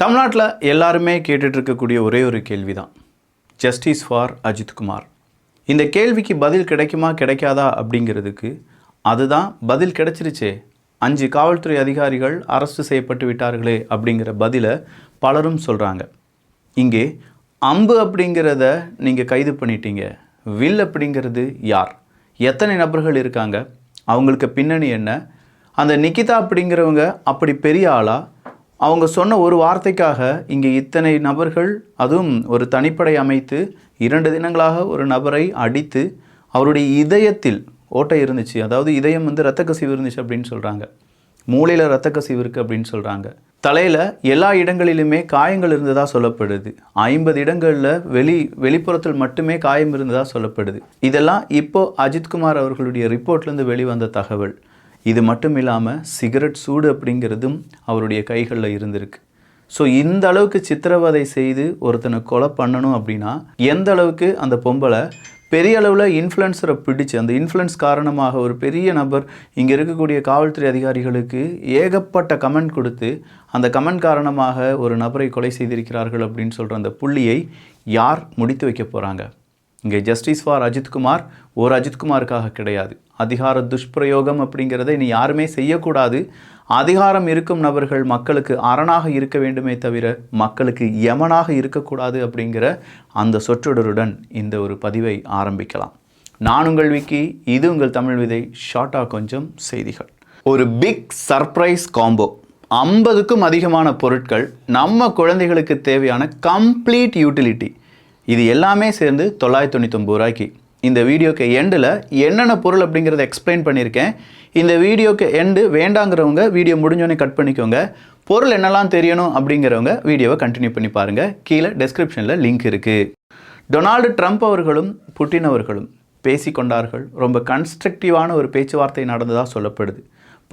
தமிழ்நாட்டில் எல்லாருமே கேட்டுட்ருக்கக்கூடிய ஒரே ஒரு கேள்வி தான் ஜஸ்டிஸ் ஃபார் அஜித்குமார் இந்த கேள்விக்கு பதில் கிடைக்குமா கிடைக்காதா அப்படிங்கிறதுக்கு அதுதான் பதில் கிடைச்சிருச்சே. அஞ்சு காவல்துறை அதிகாரிகள் அரஸ்ட் செய்யப்பட்டு விட்டார்களே அப்படிங்கிற பதிலை பலரும் சொல்கிறாங்க இங்கே அம்பு அப்படிங்கிறத நீங்கள் கைது பண்ணிட்டீங்க. வில் அப்படிங்கிறது யார்? எத்தனை நபர்கள் இருக்காங்க? அவங்களுக்கு பின்னணி என்ன? அந்த நிக்கிதா அப்படிங்கிறவங்க அப்படி பெரிய ஆளாக அவங்க சொன்ன ஒரு வார்த்தைக்காக இங்கே இத்தனை நபர்கள் அதுவும் ஒரு தனிப்படை அமைத்து இரண்டு தினங்களாக ஒரு நபரை அடித்து அவருடைய இதயத்தில் ஓட்டை இருந்துச்சு. அதாவது இதயம் வந்து இரத்த கசிவு இருந்துச்சு அப்படின்னு சொல்கிறாங்க மூளையில் இரத்த கசிவு இருக்குது அப்படின்னு சொல்கிறாங்க தலையில் எல்லா இடங்களிலுமே காயங்கள் இருந்ததாக சொல்லப்படுது. ஐம்பது இடங்களில் வெளி வெளிப்புறத்தில் மட்டுமே காயம் இருந்ததாக சொல்லப்படுது. இதெல்லாம் இப்போது அஜித்குமார் அவர்களுடைய ரிப்போர்ட்லேருந்து வெளிவந்த தகவல். இது மட்டும் இல்லாமல் சிகரெட் சூடு அப்படிங்கிறதும் அவருடைய கைகளில் இருந்திருக்கு. ஸோ இந்த அளவுக்கு சித்திரவதை செய்து ஒருத்தனை கொலை பண்ணணும் அப்படின்னா எந்த அளவுக்கு அந்த பொம்பளை பெரிய அளவில் இன்ஃப்ளூயன்சரை பிடிச்சு அந்த இன்ஃப்ளூயன்ஸ் காரணமாக ஒரு பெரிய நபர் இங்கே இருக்கக்கூடிய காவல்துறை அதிகாரிகளுக்கு ஏகப்பட்ட கமெண்ட் கொடுத்து அந்த கமெண்ட் காரணமாக ஒரு நபரை கொலை செய்திருக்கிறார்கள் அப்படின்னு சொல்கிற அந்த புள்ளியை யார் முடித்து வைக்க போகிறாங்க இங்கே ஜஸ்டிஸ் ஃபார் அஜித்குமார் ஒரு அஜித்குமாருக்காக கிடையாது. அதிகார துஷ்பிரயோகம் அப்படிங்கிறத இனி யாருமே செய்யக்கூடாது. அதிகாரம் இருக்கும் நபர்கள் மக்களுக்கு அரணாக இருக்க வேண்டுமே தவிர மக்களுக்கு யமனாக இருக்கக்கூடாது அப்படிங்கிற அந்த சொற்றொடருடன் இந்த ஒரு பதிவை ஆரம்பிக்கலாம். நான் உங்கள் விக்கி இது உங்கள் தமிழ் விதை ஷார்ட்டாக கொஞ்சம் செய்திகள். ஒரு பிக் சர்ப்ரைஸ் காம்போ ஐம்பதுக்கும் அதிகமான பொருட்கள் நம்ம குழந்தைகளுக்கு தேவையான கம்ப்ளீட் யூட்டிலிட்டி இது எல்லாமே சேர்ந்து தொள்ளாயிரத்தி தொண்ணூத்தொம்பது ரூபாய்க்கு. இந்த வீடியோக்கு எண்டில் என்னென்ன பொருள் அப்படிங்கிறத எக்ஸ்பிளைன் பண்ணியிருக்கேன். இந்த வீடியோக்கு எண்டு வேண்டாங்கிறவங்க வீடியோ முடிஞ்சோடனே கட் பண்ணிக்கோங்க. பொருள் என்னெல்லாம் தெரியணும் அப்படிங்கிறவங்க வீடியோவை கண்டினியூ பண்ணி பாருங்கள் கீழே டெஸ்கிரிப்ஷனில் லிங்க் இருக்குது டொனால்டு ட்ரம்ப் அவர்களும் புட்டின் அவர்களும் பேசிக்கொண்டார்கள். ரொம்ப கன்ஸ்ட்ரக்டிவான ஒரு பேச்சுவார்த்தை நடந்ததாக சொல்லப்படுது.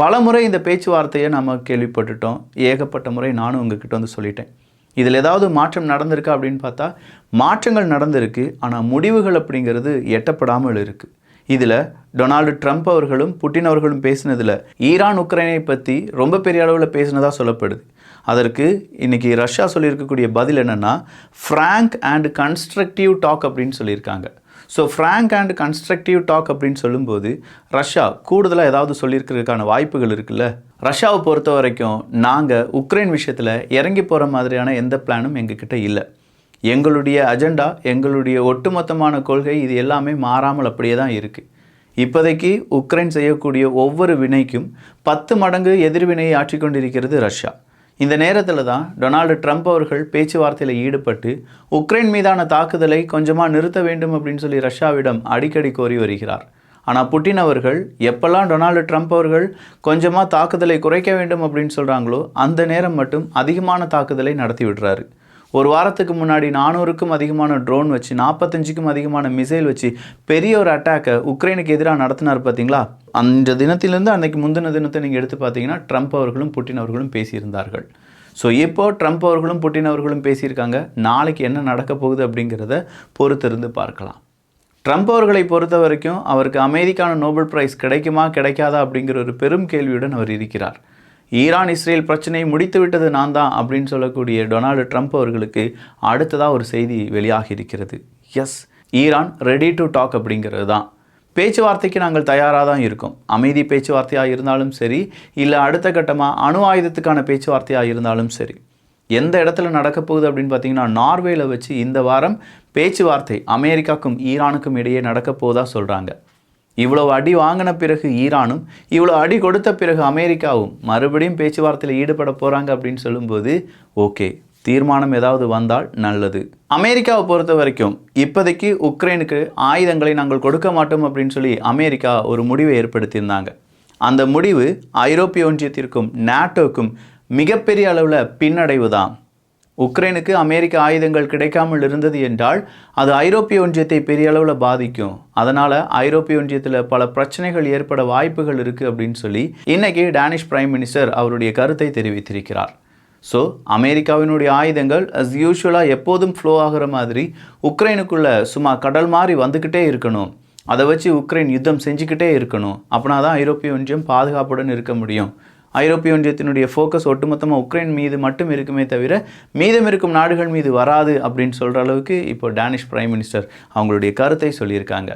பல முறை இந்த பேச்சுவார்த்தையை நம்ம கேள்விப்பட்டுட்டோம். ஏகப்பட்ட முறை நானும் உங்ககிட்ட வந்து சொல்லிட்டேன். இதில் ஏதாவது மாற்றம் நடந்திருக்கா அப்படின்னு பார்த்தா மாற்றங்கள் நடந்திருக்கு ஆனால் முடிவுகள் அப்படிங்கிறது எட்டப்படாமல் இருக்குது இதில் டொனால்டு ட்ரம்ப் அவர்களும் புட்டின் அவர்களும் பேசினதில் ஈரான் உக்ரைனை பற்றி ரொம்ப பெரிய அளவில் பேசினதாக சொல்லப்படுது. அதற்கு இன்றைக்கி ரஷ்யா சொல்லியிருக்கக்கூடிய பதில் என்னென்னா ஃப்ராங்க் அண்ட் கன்ஸ்ட்ரக்டிவ் டாக் அப்படின்னு சொல்லியிருக்காங்க. So frank and constructive talk அப்படின்னு சொல்லும்போது ரஷ்யா கூடுதலாக ஏதாவது சொல்லியிருக்கிறதுக்கான வாய்ப்புகள் இருக்குல்ல? ரஷ்யாவை பொறுத்த வரைக்கும் நாங்கள் உக்ரைன் விஷயத்தில் இறங்கி போகிற மாதிரியான எந்த பிளானும் எங்ககிட்ட இல்லை. எங்களுடைய அஜெண்டா எங்களுடைய ஒட்டுமொத்தமான கொள்கை இது எல்லாமே மாறாமல் அப்படியே தான் இருக்குது இப்போதைக்கு உக்ரைன் செய்யக்கூடிய ஒவ்வொரு வினைக்கும் பத்து மடங்கு எதிர்வினையை ஆற்றிக்கொண்டிருக்கிறது ரஷ்யா இந்த நேரத்தில் தான் டொனால்டு ட்ரம்ப் அவர்கள் பேச்சுவார்த்தையில் ஈடுபட்டு உக்ரைன் மீதான தாக்குதலை கொஞ்சமாக நிறுத்த வேண்டும் அப்படின்னு சொல்லி ரஷ்யாவிடம் அடிக்கடி கோரி வருகிறார். ஆனால் புட்டின் அவர்கள் எப்பெல்லாம் டொனால்டு ட்ரம்ப் அவர்கள் கொஞ்சமாக தாக்குதலை குறைக்க வேண்டும் அப்படின்னு சொல்கிறாங்களோ அந்த நேரம் மட்டும் அதிகமான தாக்குதலை நடத்தி விடுறாரு. ஒரு வாரத்துக்கு முன்னாடி நானூறுக்கும் அதிகமான ட்ரோன் வச்சு நாற்பத்தஞ்சுக்கும் அதிகமான மிசைல் வச்சு பெரிய ஒரு அட்டாக்கை உக்ரைனுக்கு எதிராக நடத்தினார் பார்த்தீங்களா அந்த தினத்திலிருந்து அன்னைக்கு முந்தின தினத்தை நீங்கள் எடுத்து பார்த்தீங்கன்னா ட்ரம்ப் அவர்களும் புட்டின் அவர்களும் பேசியிருந்தார்கள். ஸோ இப்போ ட்ரம்ப் அவர்களும் புட்டின் அவர்களும் பேசியிருக்காங்க? நாளைக்கு என்ன நடக்க போகுது அப்படிங்கிறத பொறுத்திருந்து பார்க்கலாம். ட்ரம்ப் அவர்களை பொறுத்த வரைக்கும் அவருக்கு அமைதிக்கான நோபல் பிரைஸ் கிடைக்குமா கிடைக்காதா அப்படிங்கிற ஒரு பெரும் கேள்வியுடன் அவர் இருக்கிறார். ஈரான் இஸ்ரேல் பிரச்சனை முடித்து விட்டது நான் தான் அப்படின்னு சொல்லக்கூடிய டொனால்டு ட்ரம்ப் அவர்களுக்கு அடுத்ததாக ஒரு செய்தி வெளியாகி இருக்கிறது. Yes Iran ready to talk அப்படிங்கிறது தான். பேச்சுவார்த்தைக்கு நாங்கள் தயாராக தான் இருக்கோம். அமைதி பேச்சுவார்த்தையாக இருந்தாலும் சரி இல்லை அடுத்த கட்டமாக அணு ஆயுதத்துக்கான பேச்சுவார்த்தையாக இருந்தாலும் சரி. எந்த இடத்துல நடக்க போகுது அப்படின்னு பார்த்தீங்கன்னா நார்வேல வச்சு இந்த வாரம் பேச்சுவார்த்தை அமெரிக்காக்கும் ஈரானுக்கும் இடையே நடக்க போதா சொல்கிறாங்க இவ்வளவு அடி வாங்கின பிறகு ஈரானும் இவ்வளோ அடி கொடுத்த பிறகு அமெரிக்காவும் மறுபடியும் பேச்சுவார்த்தையில் ஈடுபட போகிறாங்க அப்படின்னு சொல்லும்போது ஓகே தீர்மானம் ஏதாவது வந்தால் நல்லது. அமெரிக்காவை பொறுத்த வரைக்கும் இப்போதைக்கு உக்ரைனுக்கு ஆயுதங்களை நாங்கள் கொடுக்க மாட்டோம் அப்படின்னு சொல்லி அமெரிக்கா ஒரு முடிவை ஏற்படுத்தியிருந்தாங்க. அந்த முடிவு ஐரோப்பிய ஒன்றியத்திற்கும் நாட்டோக்கும் மிகப்பெரிய அளவில் பின்னடைவு தான் உக்ரைனுக்கு அமெரிக்க ஆயுதங்கள் கிடைக்காமல் இருந்தது என்றால் அது ஐரோப்பிய ஒன்றியத்தை பெரிய அளவில் பாதிக்கும். அதனால் ஐரோப்பிய ஒன்றியத்தில் பல பிரச்சனைகள் ஏற்பட வாய்ப்புகள் இருக்குது அப்படின்னு சொல்லி இன்னைக்கு டேனிஷ் பிரைம் மினிஸ்டர் அவருடைய கருத்தை தெரிவித்திருக்கிறார். ஸோ அமெரிக்காவினுடைய ஆயுதங்கள் அஸ் யூஷுவலாக எப்போதும் ஃப்ளோ ஆகிற மாதிரி உக்ரைனுக்குள்ளே சும்மா கடல் மாதிரி வந்துக்கிட்டே இருக்கணும். அதை வச்சு உக்ரைன் யுத்தம் செஞ்சுக்கிட்டே இருக்கணும். அப்படின்னா தான் ஐரோப்பிய ஒன்றியம் பாதுகாப்புடன் இருக்க முடியும். ஐரோப்பிய ஒன்றியத்தினுடைய ஃபோக்கஸ் ஒட்டுமொத்தமாக உக்ரைன் மீது மட்டும் இருக்குமே தவிர மீதம் இருக்கும் நாடுகள் மீது வராது அப்படின்னு சொல்கிற அளவுக்கு இப்போ டேனிஷ் பிரைம் மினிஸ்டர் அவங்களுடைய கருத்தை சொல்லியிருக்காங்க.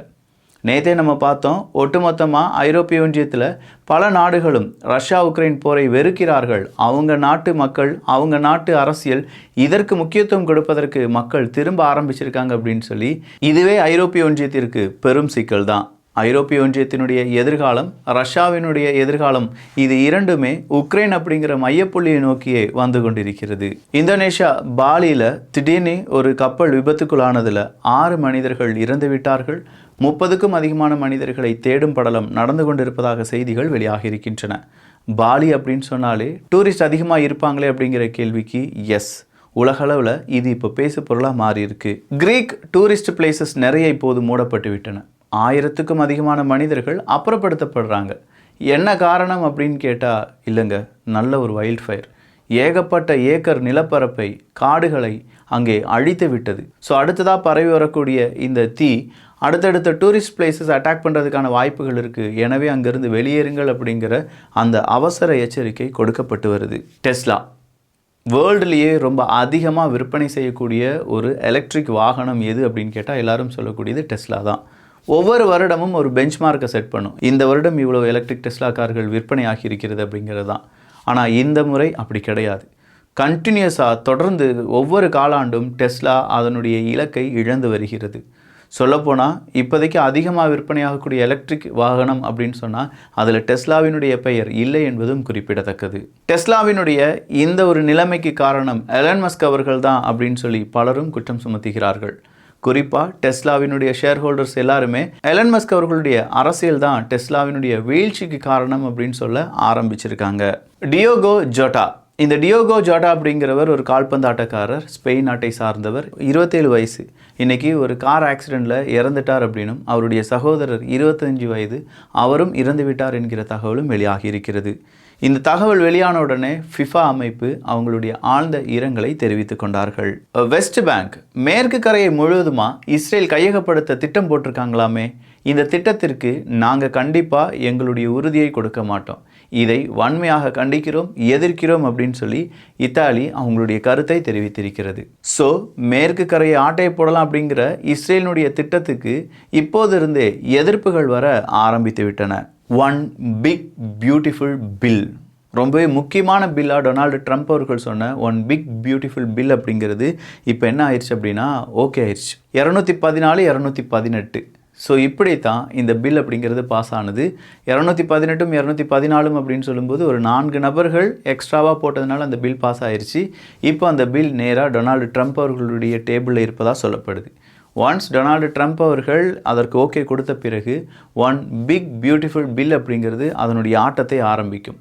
நேற்றே நம்ம பார்த்தோம் ஒட்டுமொத்தமாக ஐரோப்பிய ஒன்றியத்தில் பல நாடுகளும் ரஷ்யா உக்ரைன் போரை வெறுக்கிறார்கள். அவங்க நாட்டு மக்கள் அவங்க நாட்டு அரசியல் இதற்கு முக்கியத்துவம் கொடுப்பதற்கு மக்கள் திரும்ப ஆரம்பிச்சிருக்காங்க அப்படின்னு சொல்லி இதுவே ஐரோப்பிய ஒன்றியத்திற்கு பெரும் சிக்கல் தான் ஐரோப்பிய ஒன்றியத்தினுடைய எதிர்காலம் ரஷ்யாவினுடைய எதிர்காலம் இது இரண்டுமே உக்ரைன் அப்படிங்கிற மையப்புள்ளியை நோக்கியே வந்து கொண்டிருக்கிறது. இந்தோனேஷியா பாலியில் திடீர்னு ஒரு கப்பல் விபத்துக்குள்ளானதில் ஆறு மனிதர்கள் இறந்து விட்டார்கள். முப்பதுக்கும் அதிகமான மனிதர்களை தேடும் படலம் நடந்து கொண்டிருப்பதாக செய்திகள் வெளியாகி இருக்கின்றன. பாலி அப்படின்னு சொன்னாலே டூரிஸ்ட் அதிகமாக இருப்பாங்களே அப்படிங்கிற கேள்விக்கு எஸ் உலகளவில் இது இப்போ பேசு பொருளாக மாறியிருக்கு. க்ரீக் கிரீக் டூரிஸ்ட் பிளேசஸ் நிறைய இப்போது மூடப்பட்டு விட்டன. ஆயிரத்துக்கும் அதிகமான மனிதர்கள் அப்புறப்படுத்தப்படுறாங்க. என்ன காரணம் அப்படின்னு கேட்டால் இல்லைங்க நல்ல ஒரு வைல்ட் ஃபயர் ஏகப்பட்ட ஏக்கர் நிலப்பரப்பை காடுகளை அங்கே அழித்து விட்டது. ஸோ அடுத்ததாக பரவி வரக்கூடிய இந்த தீ அடுத்தடுத்த டூரிஸ்ட் பிளேசஸ் அட்டாக் பண்ணுறதுக்கான வாய்ப்புகள் இருக்குது எனவே அங்கேருந்து வெளியேறுங்கள் அப்படிங்கிற அந்த அவசர எச்சரிக்கை கொடுக்கப்பட்டு வருது. டெஸ்லா வேர்ல்டுலேயே ரொம்ப அதிகமாக விற்பனை செய்யக்கூடிய ஒரு எலக்ட்ரிக் வாகனம் எது அப்படின்னு கேட்டால் எல்லாரும் சொல்லக்கூடியது டெஸ்லா தான். ஒவ்வொரு வருடமும் ஒரு பெஞ்ச்மார்க்கை செட் பண்ணும். இந்த வருடம் இவ்வளோ எலக்ட்ரிக் டெஸ்லா கார்கள் விற்பனை ஆகியிருக்கிறது அப்படிங்கிறது தான். ஆனால் இந்த முறை அப்படி கிடையாது. கண்டினியூஸாக தொடர்ந்து ஒவ்வொரு காலாண்டும் டெஸ்லா அதனுடைய இலக்கை இழந்து வருகிறது. சொல்லப்போனால் இப்போதைக்கு அதிகமாக விற்பனையாகக்கூடிய எலக்ட்ரிக் வாகனம் அப்படின்னு சொன்னால் அதில் டெஸ்லாவினுடைய பெயர் இல்லை என்பதும் குறிப்பிடத்தக்கது. டெஸ்லாவினுடைய இந்த ஒரு நிலைமைக்கு காரணம் எலன்மஸ்க் அவர்கள் தான் அப்படின்னு சொல்லி பலரும் குற்றம் சுமத்துகிறார்கள். குறிப்பாக டெஸ்லாவினுடைய ஷேர் ஹோல்டர்ஸ் எல்லாருமே எலன் மஸ்க் அவர்களுடைய அரசியல் தான் டெஸ்லாவினுடைய வீழ்ச்சிக்கு காரணம் அப்படின்னு சொல்ல ஆரம்பிச்சிருக்காங்க. டியோகோ ஜோட்டா இந்த டியோகோ ஜோட்டா அப்படிங்கிறவர் ஒரு கால்பந்து ஆட்டக்காரர் ஸ்பெயின் நாட்டை சார்ந்தவர். இருபத்தேழு வயசு. இன்னைக்கு ஒரு கார் ஆக்சிடெண்ட்டில் இறந்துட்டார் அப்படின்னும் அவருடைய சகோதரர் இருபத்தஞ்சு வயது அவரும் இறந்துவிட்டார் என்கிற தகவலும் வெளியாகி இருக்கிறது. இந்த தகவல் வெளியான உடனே ஃபிஃபா அமைப்பு அவங்களுடைய ஆழ்ந்த இரங்கலை தெரிவித்துக் கொண்டார்கள். வெஸ்ட் பேங்க் மேற்கு கரையை முழுவதுமாக இஸ்ரேல் கையகப்படுத்த திட்டம் போட்டிருக்காங்களாமே? இந்த திட்டத்திற்கு நாங்கள் கண்டிப்பாக எங்களுடைய உறுதியை கொடுக்க மாட்டோம். இதை வன்மையாக கண்டிக்கிறோம் எதிர்க்கிறோம் அப்படின்னு சொல்லி இத்தாலி அவங்களுடைய கருத்தை தெரிவித்திருக்கிறது. ஸோ மேற்கு கரையை ஆட்டையை போடலாம் அப்படிங்கிற இஸ்ரேலினுடைய திட்டத்துக்கு இப்போதிருந்தே எதிர்ப்புகள் வர ஆரம்பித்து விட்டன. ஒன் பிக் பியூட்டிஃபுல் பில் ரொம்பவே முக்கியமான பில்லாக டொனால்டு ட்ரம்ப் அவர்கள் சொன்ன ஒன் பிக் பியூட்டிஃபுல் பில் அப்படிங்கிறது இப்போ என்ன ஆயிடுச்சு அப்படின்னா ஓகே ஆயிடுச்சு. இரநூத்தி பதினாலு இரநூத்தி பதினெட்டு. ஸோ இப்படி தான் இந்த பில் அப்படிங்கிறது பாஸ் ஆனது. இரநூத்தி பதினெட்டும் இரநூத்தி பதினாலும் அப்படின்னு சொல்லும்போது ஒரு நான்கு நபர்கள் எக்ஸ்ட்ராவாக போட்டதுனால அந்த பில் பாஸ் ஆயிடுச்சு இப்போ அந்த பில் நேராக டொனால்டு ட்ரம்ப் அவர்களுடைய டேபிளில் இருப்பதாக சொல்லப்படுது. ஒன்ஸ் டொனால்டு ட்ரம்ப் அவர்கள் அதற்கு ஓகே கொடுத்த பிறகு ஒன் பிக் பியூட்டிஃபுல் பில் அப்படிங்கிறது அதனுடைய ஆட்டத்தை ஆரம்பிக்கும்.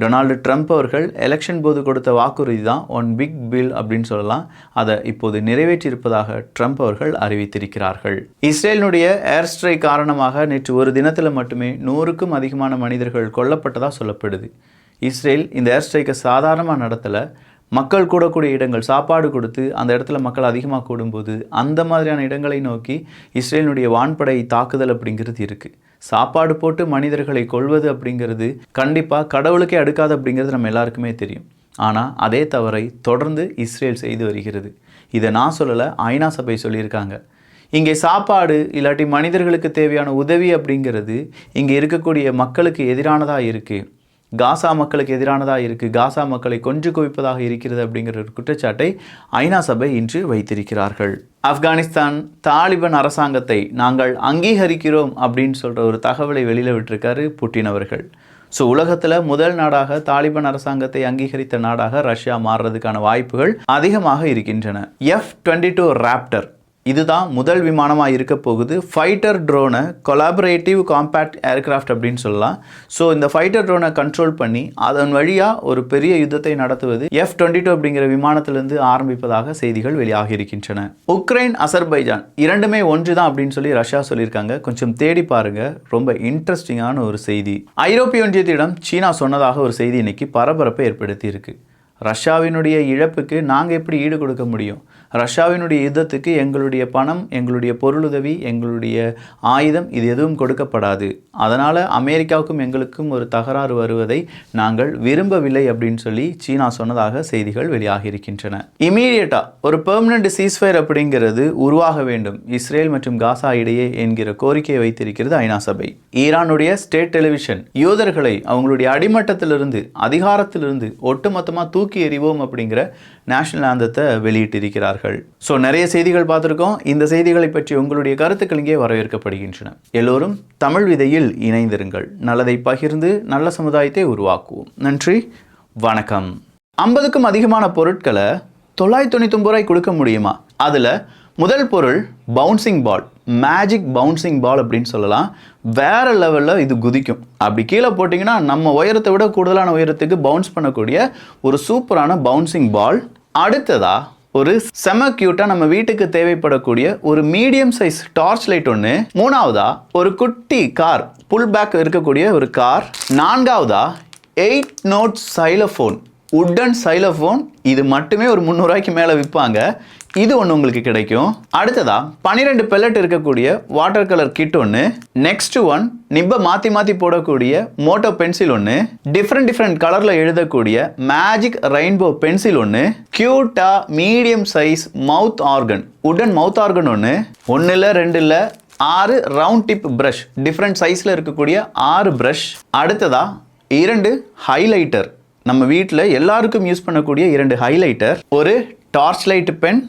டொனால்டு ட்ரம்ப் அவர்கள் எலெக்ஷன் போது கொடுத்த வாக்குறுதி தான் ஒன் பிக் பில் அப்படின்னு சொல்லலாம். அதை இப்போது நிறைவேற்றியிருப்பதாக ட்ரம்ப் அவர்கள் அறிவித்திருக்கிறார்கள். இஸ்ரேலினுடைய ஏர் ஸ்ட்ரைக் காரணமாக நேற்று ஒரு தினத்தில் மட்டுமே நூறுக்கும் அதிகமான மனிதர்கள் கொல்லப்பட்டதாக சொல்லப்படுது. இஸ்ரேல் இந்த ஏர் ஸ்ட்ரைக்கை சாதாரணமாக நடத்தலை. மக்கள் கூடக்கூடிய இடங்கள் சாப்பாடு கொடுத்து அந்த இடத்துல மக்கள் அதிகமாக கூடும்போது அந்த மாதிரியான இடங்களை நோக்கி இஸ்ரேலினுடைய வான்படை தாக்குதல் அப்படிங்கிறது இருக்குது சாப்பாடு போட்டு மனிதர்களை கொள்வது அப்படிங்கிறது கண்டிப்பாக கடவுளுக்கே அடுக்காது அப்படிங்கிறது நம்ம எல்லாருக்குமே தெரியும். ஆனால் அதே தவறை தொடர்ந்து இஸ்ரேல் செய்து வருகிறது. இதை நான் சொல்லலை ஐநா சபை சொல்லியிருக்காங்க. இங்கே சாப்பாடு இல்லாட்டி மனிதர்களுக்கு தேவையான உதவி அப்படிங்கிறது இங்கே இருக்கக்கூடிய மக்களுக்கு எதிரானதாக இருக்குது காசா மக்களுக்கு எதிரானதாக இருக்குது காசா மக்களை கொன்று குவிப்பதாக இருக்கிறது அப்படிங்கிற ஒரு குற்றச்சாட்டை ஐநா சபை இன்று வைத்திருக்கிறார்கள். ஆப்கானிஸ்தான் தாலிபன் அரசாங்கத்தை நாங்கள் அங்கீகரிக்கிறோம் அப்படின்னு சொல்கிற ஒரு தகவலை வெளியில் விட்டிருக்காரு புட்டின் அவர்கள். ஸோ உலகத்தில் முதல் நாடாக தாலிபான் அரசாங்கத்தை அங்கீகரித்த நாடாக ரஷ்யா மாறுறதுக்கான வாய்ப்புகள் அதிகமாக இருக்கின்றன. எஃப் டுவெண்ட்டி டூ ராப்டர் இதுதான் முதல் விமானமாக இருக்க போகுது. ஃபைட்டர் ட்ரோனை கொலாபரேட்டிவ் காம்பேக்ட் ஏர்கிராஃப்ட் அப்படின்னு சொல்லலாம். ஸோ இந்த ஃபைட்டர் ட்ரோனை கண்ட்ரோல் பண்ணி அதன் வழியாக ஒரு பெரிய யுத்தத்தை நடத்துவது எஃப் டுவெண்ட்டி டூ அப்படிங்கிற விமானத்திலிருந்து ஆரம்பிப்பதாக செய்திகள் வெளியாகி இருக்கின்றன. உக்ரைன் அசர்பைஜான் இரண்டுமே ஒன்று தான் அப்படின்னு சொல்லி ரஷ்யா சொல்லியிருக்காங்க. கொஞ்சம் தேடி பாருங்கள் ரொம்ப இன்ட்ரெஸ்டிங்கான ஒரு செய்தி. ஐரோப்பிய ஒன்றியத்திடம் சீனா சொன்னதாக ஒரு செய்தி இன்னைக்கு பரபரப்பை ஏற்படுத்தி இருக்கு ரஷ்யாவினுடைய இழப்புக்கு நாங்கள் எப்படி ஈடு கொடுக்க முடியும்? ரஷ்யாவினுடைய யுத்தத்துக்கு எங்களுடைய பணம் எங்களுடைய பொருளுதவி எங்களுடைய ஆயுதம் இது எதுவும் கொடுக்கப்படாது. அதனால் அமெரிக்காவுக்கும் எங்களுக்கும் ஒரு தகராறு வருவதை நாங்கள் விரும்பவில்லை அப்படின்னு சொல்லி சீனா சொன்னதாக செய்திகள் வெளியாகி இருக்கின்றன இமீடியட்டாக ஒரு பெர்மனண்ட் சீஸ்ஃபயர் அப்படிங்கிறது உருவாக வேண்டும். இஸ்ரேல் மற்றும் காசா இடையே என்கிற கோரிக்கையை வைத்திருக்கிறது ஐநா சபை. ஈரானுடைய ஸ்டேட் டெலிவிஷன் யூதர்களை அவங்களுடைய அடிமட்டத்திலிருந்து அதிகாரத்திலிருந்து ஒட்டுமொத்தமாக தூக்கி எறிவோம் அப்படிங்கிற நேஷனல் ஆந்தத்தை வெளியிட்டிருக்கிறார்கள். ஸோ நிறைய செய்திகள் பார்த்துருக்கோம். இந்த செய்திகளை பற்றி உங்களுடைய கருத்துக்கள் இங்கே வரவேற்கப்படுகின்றன. எல்லோரும் தமிழ் விதையில் இணைந்திருங்கள். நல்லதை பகிர்ந்து நல்ல சமுதாயத்தை உருவாக்குவோம். நன்றி வணக்கம். ஐம்பதுக்கும் அதிகமான பொருட்களை தொள்ளாயிரத்தி தொண்ணூத்தொம்பது ரூபாய் கொடுக்க முடியுமா? அதில் முதல் பொருள் bouncing ball magic bouncing ball அப்படின்னு சொல்லலாம். வேற லெவலில் இது குதிக்கும். அப்படி கீழே போட்டிங்கன்னா நம்ம உயரத்தை விட கூடுதலான உயரத்துக்கு பவுன்ஸ் பண்ணக்கூடிய ஒரு சூப்பரான பவுன்சிங் பால் அடுத்ததாக ஒரு செம கியூட்டாக நம்ம வீட்டுக்கு தேவைப்படக்கூடிய ஒரு மீடியம் சைஸ் டார்ச் லைட் ஒன்று மூணாவதா ஒரு குட்டி கார் புல் பேக் இருக்கக்கூடிய ஒரு car நான்காவதா eight note xylophone wooden xylophone இது மட்டுமே ஒரு முந்நூறுவாய்க்கு மேலே விற்பாங்க. இது ஒன்று உங்களுக்கு கிடைக்கும். அடுத்ததா பன்னிரெண்டு பெல்லட் இருக்கக்கூடிய வாட்டர் கலர் கிட் ஒன்று நெக்ஸ்ட் ஒன் நிப்பை மாற்றி மாற்றி போடக்கூடிய மோட்டோ பென்சில் ஒன்று டிஃப்ரெண்ட் டிஃப்ரெண்ட் கலரில் எழுதக்கூடிய மேஜிக் ரெயின்போ பென்சில் ஒன்று க்யூட்டா மீடியம் சைஸ் மவுத் ஆர்கன் உடன் மவுத் ஆர்கன் ஒன்று ஒன்று இல்லை ரெண்டு இல்லை ஆறு ரவுண்ட் டிப் ப்ரஷ் டிஃப்ரெண்ட் சைஸில் இருக்கக்கூடிய ஆறு ப்ரஷ் அடுத்ததா இரண்டு ஹைலைட்டர் நம்ம வீட்டில் எல்லாருக்கும் யூஸ் பண்ணக்கூடிய இரண்டு ஹைலைட்டர் ஒரு டார்ச் லைட் பென்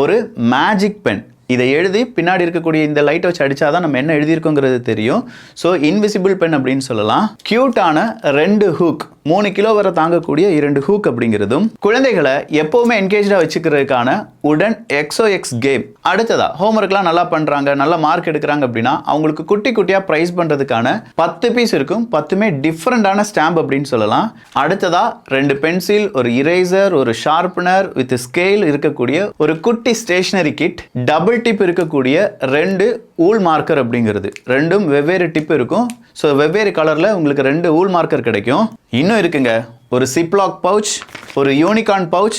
ஒரு மேஜிக் பென் இதை எழுதி பின்னாடி இருக்கக்கூடிய இந்த லைட்டை வச்சு அடித்தா தான் நம்ம என்ன எழுதியிருக்கோங்கிறது தெரியும். ஸோ இன்விசிபிள் பென் அப்படின்னு சொல்லலாம். க்யூட்டான ரெண்டு ஹூக் மூணு கிலோ வரை தாங்கக்கூடிய இரண்டு ஹூக் அப்படிங்கிறதும் குழந்தைகளை எப்போவுமே என்கேஜாக வச்சுக்கிறதுக்கான உடன் எக்ஸோ எக்ஸ் கேம் அடுத்ததா ஹோம்ஒர்க்லாம் நல்லா பண்ணுறாங்க நல்ல மார்க் எடுக்கிறாங்க அப்படின்னா அவங்களுக்கு குட்டி குட்டியாக ப்ரைஸ் பண்ணுறதுக்கான பத்து பீஸ் இருக்கும். பத்துமே டிஃப்ரெண்டான ஸ்டாம்ப் அப்படின்னு சொல்லலாம். அடுத்ததா ரெண்டு பென்சில் ஒரு இரேசர் ஒரு ஷார்ப்னர் வித் ஸ்கேல் இருக்கக்கூடிய ஒரு குட்டி ஸ்டேஷனரி கிட் டபுள் டிப் இருக்கக்கூடிய ரெண்டு ஊல் மார்க்கர் அப்படிங்கிறது. ரெண்டும் வெவ்வேறு டிப் இருக்கும். ஸோ வெவ்வேறு கலரில் உங்களுக்கு ரெண்டு ஊல் மார்க்கர் கிடைக்கும். இன்னும் இருக்குங்க. ஒரு சிப்லாக் பவுச் ஒரு யூனிகார்ன் பவுச்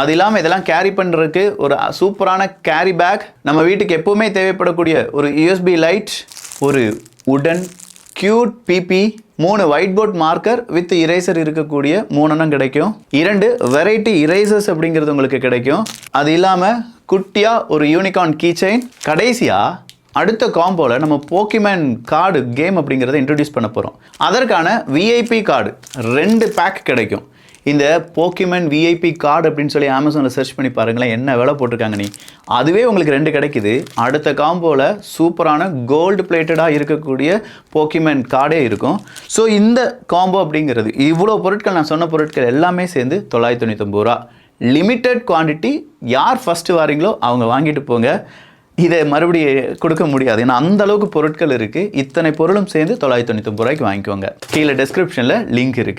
அது இல்லாமல் இதெல்லாம் கேரி பண்ணுறதுக்கு ஒரு சூப்பரான கேரி பேக் நம்ம வீட்டுக்கு எப்போவுமே தேவைப்படக்கூடிய ஒரு யூஎஸ்பி லைட் ஒரு உடன் கியூட் பிபி மூணு white board marker with eraser இருக்கக்கூடிய மூணுன்னும் கிடைக்கும். இரண்டு வெரைட்டி இரேசர்ஸ் அப்படிங்கிறது உங்களுக்கு கிடைக்கும். அது இல்லாமல் குட்டியாக ஒரு யூனிகார்ன் கீ செயின் கடைசியாக அடுத்த காம்போவில் நம்ம போக்கிமேன் கார்டு கேம் அப்படிங்கிறத இன்ட்ரடியூஸ் பண்ண போகிறோம் அதற்கான விஐபி கார்டு ரெண்டு பேக் கிடைக்கும். இந்த போக்கிமேன் விஐபி கார்டு அப்படின்னு சொல்லி அமேசானில் சர்ச் பண்ணி பாருங்களேன் என்ன விலை போட்டிருக்காங்க நீ. அதுவே உங்களுக்கு ரெண்டு கிடைக்குது. அடுத்த காம்போவில் சூப்பரான கோல்டு பிளேட்டடாக இருக்கக்கூடிய போக்கிமேன் கார்டே இருக்கும். ஸோ இந்த காம்போ அப்படிங்கிறது இவ்வளோ பொருட்கள் நான் சொன்ன பொருட்கள் எல்லாமே சேர்ந்து தொள்ளாயிரத்தி தொண்ணூத்தொம்பது ரூபா. லிமிட்டட் குவான்டிட்டி யார் ஃபஸ்ட்டு வாரீங்களோ அவங்க வாங்கிட்டு போங்க. இதை மறுபடியும் கொடுக்க முடியாது. ஏன்னா அந்த அளவுக்கு பொருட்கள் இருக்குது இத்தனை பொருளும் சேர்ந்து தொள்ளாயிரத்தி தொண்ணூத்தொம்பது ரூபாய்க்கு வாங்கிக்கோங்க. கீழே டெஸ்கிரிப்ஷனில் லிங்க் இருக்குது